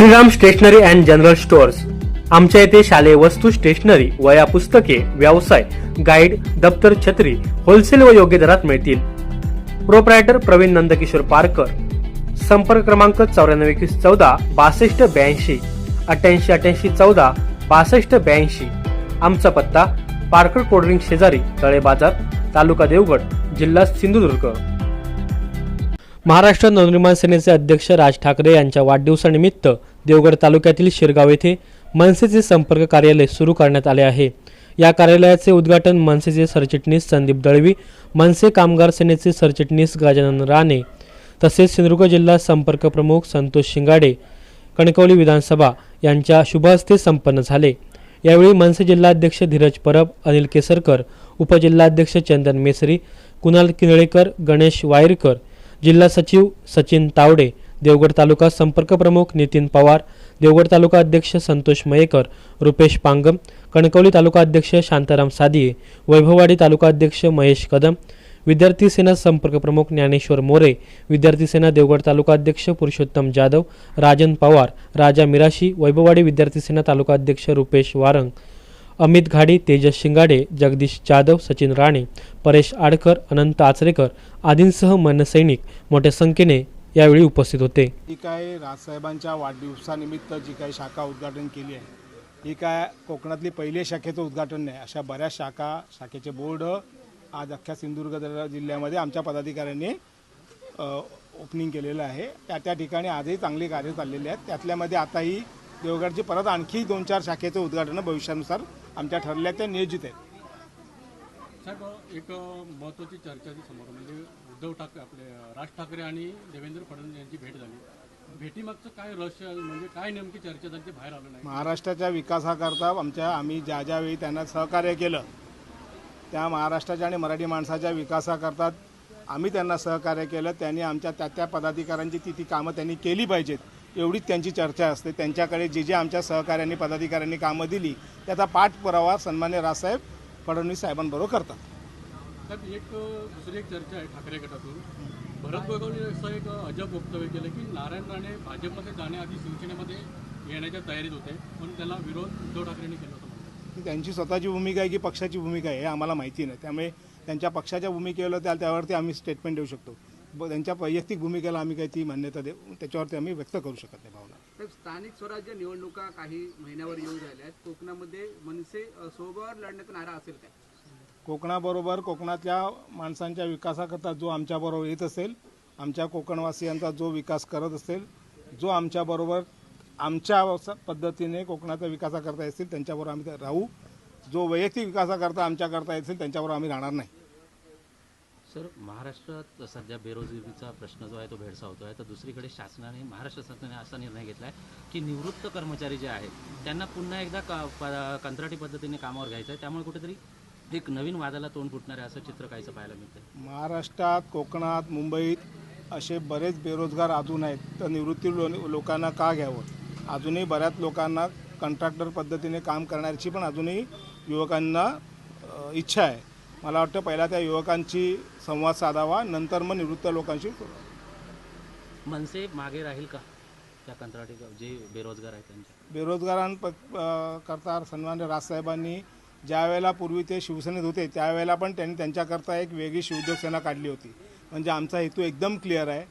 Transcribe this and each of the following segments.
Shriram stationery and general stores. आमच्या येथे शालेय वस्तू स्टेशनरी वया पुस्तके व्यवसाय गाईड दप्तर छत्री होलसेल व योग्य दरात मिळतील. प्रोप्रायटर प्रवीण नंदकिशोर पारकर. संपर्क क्रमांक चौऱ्याण्णव एकवीस चौदा बासष्ट ब्याऐंशी अठ्ठ्याऐंशी अठ्ठ्याऐंशी चौदा बासष्ट ब्याऐंशी. आमचा पत्ता पारकर कोल्ड्रिंक शेजारी तळे बाजार तालुका देवगड जिल्हा सिंधुदुर्ग. महाराष्ट्र नवनिर्माण सेनेचे अध्यक्ष राज ठाकरे यांच्या वाढदिवसानिमित्त देवगड तालुक्यातील शिरगाव येथे मनसेचे संपर्क कार्यालय सुरू करण्यात आले आहे. या कार्यालयाचे उद्घाटन मनसेचे सरचिटणीस संदीप दळवी मनसे कामगार सेनेचे सरचिटणीस गजानन राणे तसेच सिंधुदुर्ग जिल्हा संपर्क प्रमुख संतोष शिंगाडे कणकवली विधानसभा यांच्या शुभहस्ते संपन्न झाले. यावेळी मनसे जिल्हाध्यक्ष धीरज परब अनिल केसरकर उपजिल्हाध्यक्ष चंदन मेसरी कुणाल किनळेकर गणेश वायरकर जिल्हा सचिव सचिन तावडे देवगड तालुका संपर्क प्रमुख नितीन पवार देवगड तालुका अध्यक्ष संतोष मयेकर रुपेश पांगम कणकवली तालुका अध्यक्ष शांताराम सादिये वैभववाडी तालुका अध्यक्ष महेश कदम विद्यार्थी सेना संपर्क प्रमुख ज्ञानेश्वर मोरे विद्यार्थी सेना देवगड तालुका अध्यक्ष पुरुषोत्तम जाधव राजन पवार राजा मिराशी वैभववाडी विद्यार्थी सेना तालुका अध्यक्ष रुपेश वारंग अमित घाडी तेजस शिंगाडे जगदीश जाधव सचिन राणे परेश आडकर अनंत आचरेकर आदींसह मनसैनिक मोठ्या संख्येने यावेळी उपस्थित होते. ही काय राजसाहेबांच्या वाढदिवसानिमित्त जी काही शाखा उद्घाटन केली आहे ही काय कोकणातली पहिली शाखेचं उद्घाटन नाही अशा बऱ्याच शाखा शाखेचे बोर्ड आज अख्ख्या सिंधुदुर्ग जिल्ह्यामध्ये आमच्या पदाधिकाऱ्यांनी ओपनिंग केलेलं आहे. त्या त्या ठिकाणी आजही चांगली कार्य चाललेली आहेत. त्यातल्यामध्ये आताही देवगडची परत आणखी दोन चार शाखेचं उद्घाटन भविष्यानुसार आमच्या ठरल्या त्या नियोजित आहेत. साहेब एक महत्त्वाची चर्चा समोर. म्हणजे उद्धव ठाकरे आपले राज ठाकरे आणि देवेंद्र फडणवीस यांची भेट झाली. भेटीमागचं काय रहस्य म्हणजे काय नेमकी चर्चा त्यांची बाहेर आलं नाही. महाराष्ट्राच्या विकासाकरता आमच्या आम्ही ज्या ज्यावेळी त्यांना सहकार्य केलं त्या महाराष्ट्राच्या आणि मराठी माणसाच्या विकासाकरता आम्ही त्यांना सहकार्य केलं. त्यांनी आमच्या त्या त्या पदाधिकाऱ्यांची ती ती कामं त्यांनी केली पाहिजेत. एवढीच त्यांची चर्चा असते. त्यांच्याकडे जे जे आमच्या सहकाऱ्यांनी पदाधिकाऱ्यांनी कामं दिली त्याचा पाठपुरावा सन्मान्य राजसाहेब फडणवीस साहेबांबरोबर करतात. साहेब एक दुसरी एक चर्चा आहे ठाकरे गटातून. भरत गोगावले असं एक अजब वक्तव्य केलं की नारायण राणे भाजपमध्ये जाण्याआधी शिवसेनेमध्ये येण्याच्या तयारीत होते पण त्याला विरोध उद्धव ठाकरेंनी केला होता. त्यांची स्वतःची भूमिका आहे की पक्षाची भूमिका आहे हे आम्हाला माहिती नाही. त्यामुळे त्यांच्या पक्षाच्या भूमिकेला त्या त्यावरती आम्ही स्टेटमेंट देऊ शकतो. ब- त्यांच्या वैयक्तिक भूमिकेला आम्ही काही ती मान्यता देऊ त्याच्यावरती आम्ही व्यक्त करू शकत नाही भावना. साहेब स्थानिक स्वराज्य निवडणुका काही महिन्यावर येऊन राहिल्या आहेत. कोकणामध्ये मनसे अ, सोबत लढण्याचा नारा असेल काय? कोकणाबरोबर कोकणातल्या माणसांच्या विकासाकरता जो आमच्याबरोबर येत असेल आमच्या कोकणवासियांचा जो विकास करत असेल जो आमच्याबरोबर आमच्या पद्धतीने कोकणाचा विकासाकरता येतील त्यांच्याबरोबर आम्ही राहू. जो वैयक्तिक विकासाकरता आमच्याकरता येतील त्यांच्याबरोबर आम्ही राहणार नाही. सर महाराष्ट्रात सध्या बेरोजगारीचा प्रश्न जो आहे तो भेडसावतो आहे तर दुसरीकडे शासनाने महाराष्ट्र शासनाने असा निर्णय घेतला आहे की निवृत्त कर्मचारी जे आहेत त्यांना पुन्हा एकदा क कंत्राटी पद्धतीने कामावर घ्यायचं आहे त्यामुळे कुठेतरी एक नवीन वादाला तोंड फुटणार आहे असं चित्र काहीचं पाहायला मिळतं महाराष्ट्रात कोकणात मुंबईत असे बरेच बेरोजगार अजून आहेत. तर निवृत्ती लो लोकांना का घ्यावं? अजूनही बऱ्याच लोकांना कंट्रॅक्टर पद्धतीने काम करण्याची पण अजूनही युवकांना इच्छा आहे. मला वाटतं पहिला त्या युवकांची संवाद साधावा नंतर मग निवृत्त लोकांशी मनसे मागे राहील का त्या कंत्राटी जे बेरोजगार आहेत त्यांच्या बेरोजगारांप करता सन्मान्य राजसाहेबांनी ज्या वेळेला पूर्वी ते शिवसेनेत होते त्यावेळेला पण त्यांनी त्यांच्याकरता एक वेगळी शिवोद्योग सेना काढली होती. म्हणजे आमचा हेतू एकदम क्लिअर आहे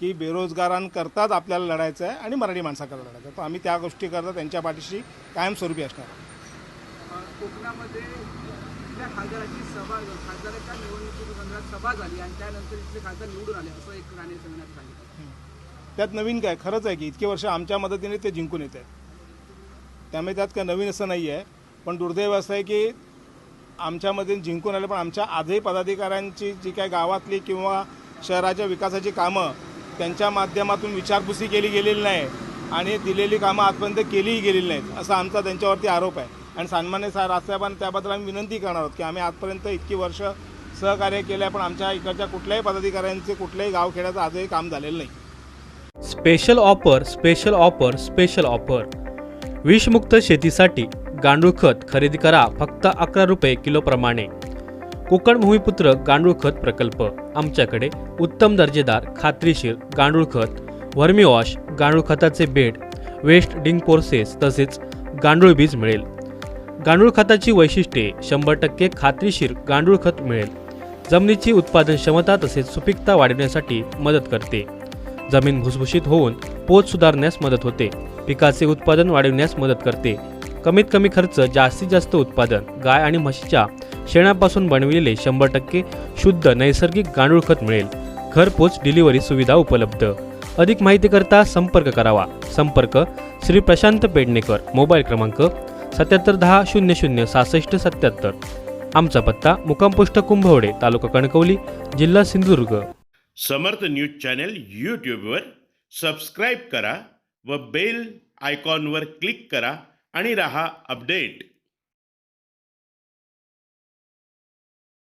की बेरोजगारांकरताच आपल्याला लढायचं आहे आणि मराठी माणसाकरता लढायचं आहे. तर आम्ही त्या गोष्टीकरता त्यांच्या पाठीशी कायमस्वरूपी असणार कोकणामध्ये इथल्या खासदाराची सभा खासदाराच्या निवडणुकीसंदर्भात सभा झाली आणि त्यानंतर इथले खासदार निवडून आले असं एक राणे सांगण्यात सांगितलं. त्यात नवीन काय? खरंच आहे की इतके वर्ष आमच्या मदतीने ते जिंकून येत आहेत. त्यामुळे त्यात काय नवीन असं नाही आहे पण दुर्दैव असं आहे की आमच्यामध्ये जिंकून आले पण आमच्या आजही पदाधिकाऱ्यांची जी काय गावातली किंवा शहराच्या विकासाची कामं त्यांच्या माध्यमातून विचारपुसी केली गेलेली नाही आणि दिलेली कामं आजपर्यंत केलीही गेलेली नाहीत असा आमचा त्यांच्यावरती आरोप आहे. आणि सन्मान्य सा राजसाहेबांना त्याबद्दल आम्ही विनंती करणार आहोत की आम्ही आजपर्यंत इतकी वर्ष सहकार्य केलं आहे पण आमच्या इकडच्या कुठल्याही पदाधिकाऱ्यांचे कुठल्याही गावखेड्याचं आजही काम झालेलं नाही. Special offer special offer special offer. विषमुक्त शेतीसाठी गांडूळ खत खरेदी करा फक्त अकरा रुपये किलोप्रमाणे कोकण भूमिपुत्र गांडूळ खत प्रकल्प आमच्याकडे उत्तम दर्जेदार खात्रीशीर गांडूळ खत व्हर्मिवॉश गांडूळ खताचे बेड वेस्ट डिंग कोर्सेस तसेच गांडूळ बीज मिळेल. गांडूळ खताची वैशिष्ट्ये शंभर टक्के खात्रीशीर गांडूळ खत मिळेल. जमिनीची उत्पादन क्षमता तसेच सुपीकता वाढवण्यासाठी मदत करते. जमीन भुसभुशीत होऊन पोत सुधारण्यास मदत होते. पिकाचे उत्पादन वाढविण्यास मदत करते. कमीत कमी खर्च जास्तीत जास्त उत्पादन गाय आणि म्हशीच्या शेणापासून बनविलेले शंभर टक्के शुद्ध नैसर्गिक गांडूळ खत मिळेल. घरपोच डिलिव्हरी सुविधा उपलब्ध. अधिक माहितीकरता संपर्क करावा. संपर्क श्री प्रशांत पेडणेकर मोबाईल क्रमांक सत्याहत्तर दहा शून्य शून्य सहासष्ट सत्याहत्तर. आमचा पत्ता मुक्काम कुंभवडे तालुका कणकवली जिल्हा सिंधुदुर्ग. समर्थ न्यूज चॅनल यूट्यूबवर सबस्क्राईब करा व बेल आयकॉनवर क्लिक करा आणि रहा अपडेट.